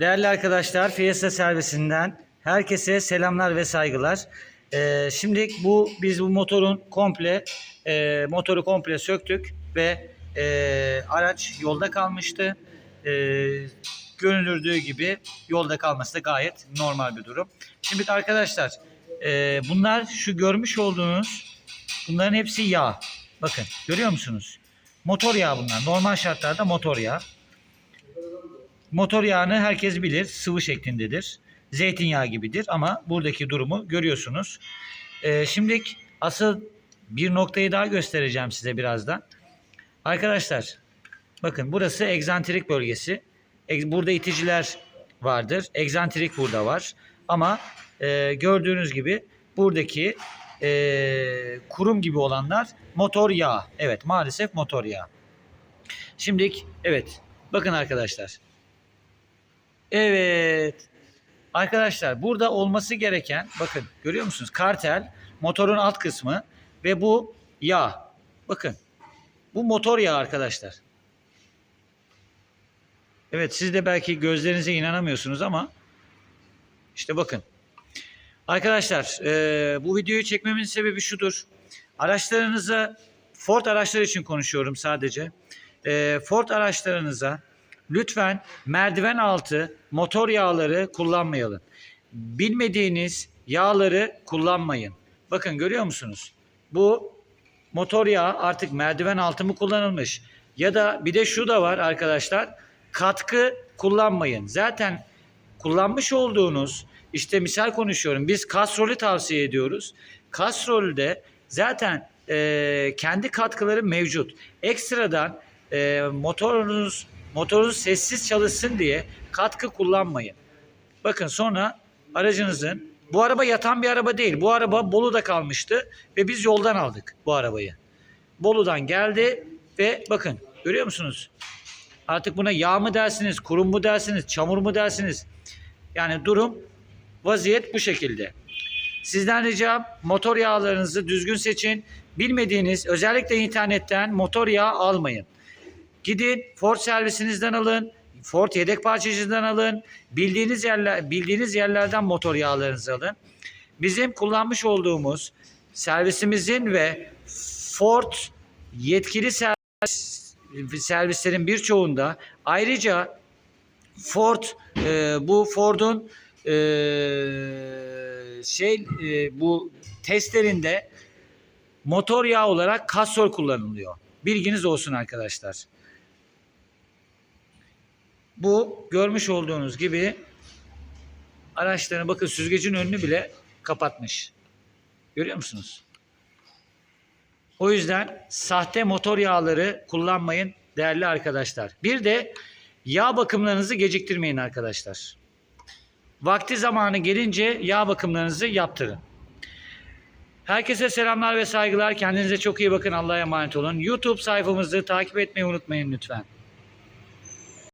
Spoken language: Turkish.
Değerli arkadaşlar, Fiesta servisinden herkese selamlar ve saygılar. Ee, şimdi bu biz bu motorun komple e, motoru komple söktük ve e, araç yolda kalmıştı. E, görünürdüğü gibi yolda kalması da gayet normal bir durum. Şimdi arkadaşlar e, bunlar şu görmüş olduğunuz bunların hepsi yağ. Bakın görüyor musunuz? Motor yağı bunlar. Normal şartlarda motor yağı. Motor yağını herkes bilir. Sıvı şeklindedir. Zeytinyağı gibidir ama buradaki durumu görüyorsunuz. Ee, şimdi asıl bir noktayı daha göstereceğim size birazdan. Arkadaşlar bakın burası egzantrik bölgesi. Burada iticiler vardır. Egzantrik burada var. Ama e, gördüğünüz gibi buradaki e, kurum gibi olanlar motor yağı. Evet maalesef motor yağı. Şimdi evet bakın arkadaşlar. Evet. Arkadaşlar burada olması gereken bakın görüyor musunuz? Kartel motorun alt kısmı ve bu yağ. Bakın. Bu motor yağı arkadaşlar. Evet siz de belki gözlerinize inanamıyorsunuz ama işte bakın. Arkadaşlar e, bu videoyu çekmemin sebebi şudur. Araçlarınıza Ford araçları için konuşuyorum sadece. E, Ford araçlarınıza lütfen merdiven altı motor yağları kullanmayalım. Bilmediğiniz yağları kullanmayın. Bakın görüyor musunuz? Bu motor yağı artık merdiven altı mı kullanılmış? Ya da bir de şu da var arkadaşlar. Katkı kullanmayın. Zaten kullanmış olduğunuz işte misal konuşuyorum. Biz kastrolü tavsiye ediyoruz. Kastrolde zaten e, kendi katkıları mevcut. Ekstradan e, motorunuz motorunuz sessiz çalışsın diye katkı kullanmayın. Bakın sonra aracınızın bu araba yatan bir araba değil. Bu araba Bolu'da kalmıştı ve biz yoldan aldık bu arabayı. Bolu'dan geldi ve bakın görüyor musunuz? Artık buna yağ mı dersiniz, kurum mu dersiniz, çamur mu dersiniz? Yani durum, vaziyet bu şekilde. Sizden ricam motor yağlarınızı düzgün seçin. Bilmediğiniz özellikle internetten motor yağı almayın. Gidin Ford servisinizden alın. Ford yedek parçacıdan alın. Bildiğiniz yerler bildiğiniz yerlerden motor yağlarınızı alın. Bizim kullanmış olduğumuz servisimizin ve Ford yetkili servis, servislerin birçoğunda ayrıca Ford e, bu Ford'un e, şey e, bu testlerinde motor yağı olarak kastrol kullanılıyor. Bilginiz olsun arkadaşlar. Bu görmüş olduğunuz gibi araçların bakın süzgecin önünü bile kapatmış. Görüyor musunuz? O yüzden sahte motor yağları kullanmayın değerli arkadaşlar. Bir de yağ bakımlarınızı geciktirmeyin arkadaşlar. Vakti zamanı gelince yağ bakımlarınızı yaptırın. Herkese selamlar ve saygılar. Kendinize çok iyi bakın. Allah'a emanet olun. YouTube sayfamızı takip etmeyi unutmayın lütfen.